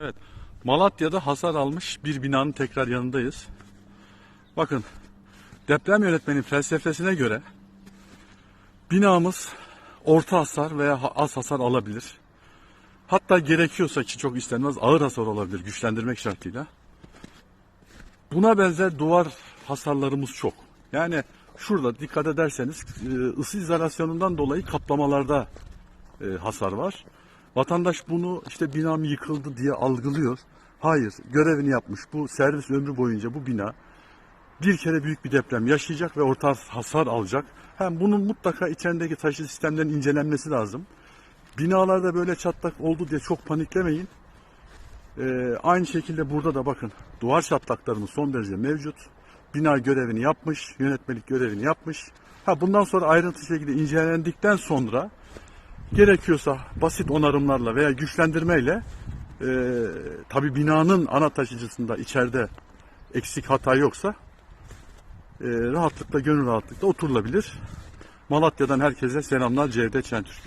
Evet. Malatya'da hasar almış bir binanın tekrar yanındayız. Bakın deprem yönetmenin felsefesine göre binamız orta hasar veya az hasar alabilir. Hatta gerekiyorsa ki çok istenmez ağır hasar olabilir güçlendirmek şartıyla. Buna benzer duvar hasarlarımız çok. Yani şurada dikkat ederseniz e, ısı izolasyonundan dolayı kaplamalarda e, hasar var. Vatandaş bunu işte binam yıkıldı diye algılıyor. Hayır, görevini yapmış. Bu servis ömrü boyunca bu bina bir kere büyük bir deprem yaşayacak ve orta hasar alacak. Hem bunun mutlaka içerideki taşı sistemlerin incelenmesi lazım. Binalarda böyle çatlak oldu diye çok paniklemeyin. Ee, aynı şekilde burada da bakın duvar çatlaklarımız son derece mevcut. Bina görevini yapmış, yönetmelik görevini yapmış. Ha bundan sonra ayrıntı şekilde incelendikten sonra gerekiyorsa basit onarımlarla veya güçlendirmeyle e, tabi binanın ana taşıcısında içeride eksik hata yoksa e, rahatlıkla gönül rahatlıkla oturulabilir. Malatya'dan herkese selamlar Cevdet Şentürk.